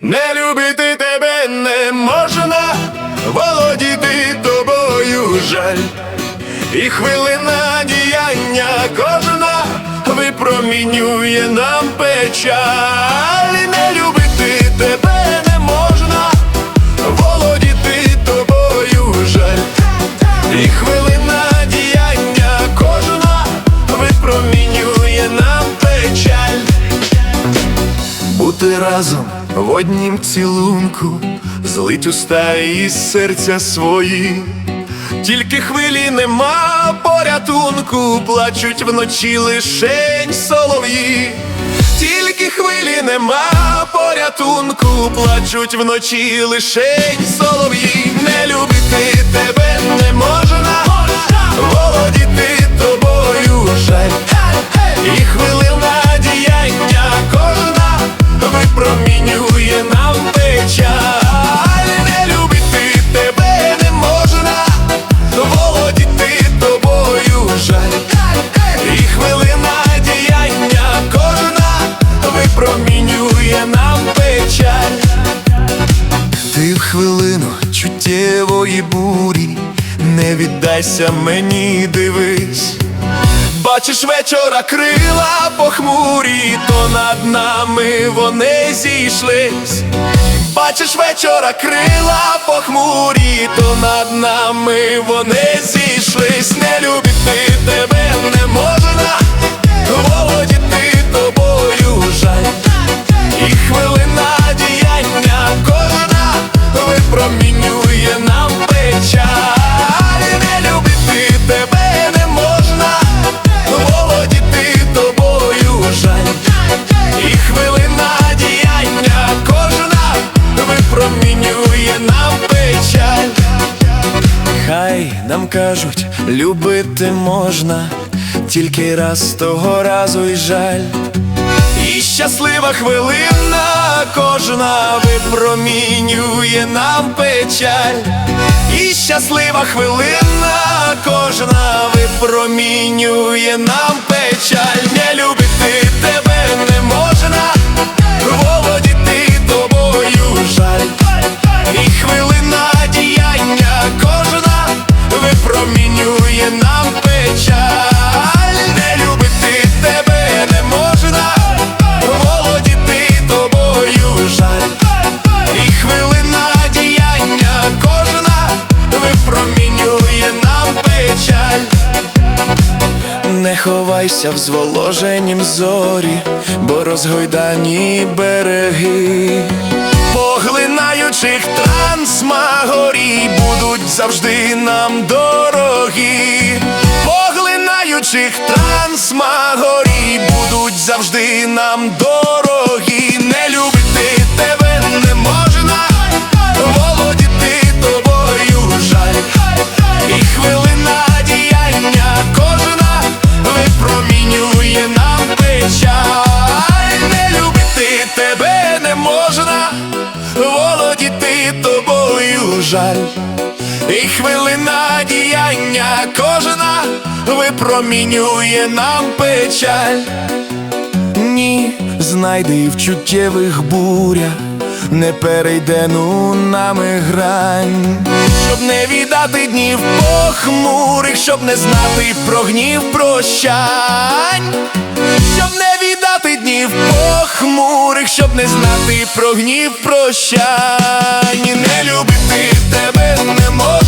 Не любити тебе не можна, володіти тобою жаль. І хвилина діяння кожна випромінює нам печаль. Не любити тебе не можна, володіти тобою жаль. І хвилина діяння кожна випромінює нам печаль. Бути разом в однім цілунку, злить уста і серця свої. Тільки хвилі нема порятунку, плачуть вночі лишень солов'ї. Тільки хвилі нема порятунку, плачуть вночі лишень солов'ї. Не любити тебе не можна, хвилину чуттєвої бурі, не віддайся мені, дивись. Бачиш вечора крила похмурі, то над нами вони зійшлись. Бачиш вечора крила похмурі, то над нами вони зійшлись. Не любити тебе не можна, володіти тобою кажуть, любити можна, тільки раз того разу й жаль. І щаслива хвилина кожна випромінює нам печаль. І щаслива хвилина кожна випромінює нам печаль. Не в зволоженім зорі, бо розгойдані береги, поглинаючих трансмагорій будуть завжди нам дорогі, поглинаючих трансмагорій будуть завжди нам дорогі, жаль. І хвилина діяння кожна випромінює нам печаль. Ні, знайди в чуттєвих бурях, не перейде ну нами грань, щоб не віддати днів похмурих, щоб не знати про гнів прощань, щоб не днів похмурих, щоб не знати про гнів прощань, не любити тебе не можна.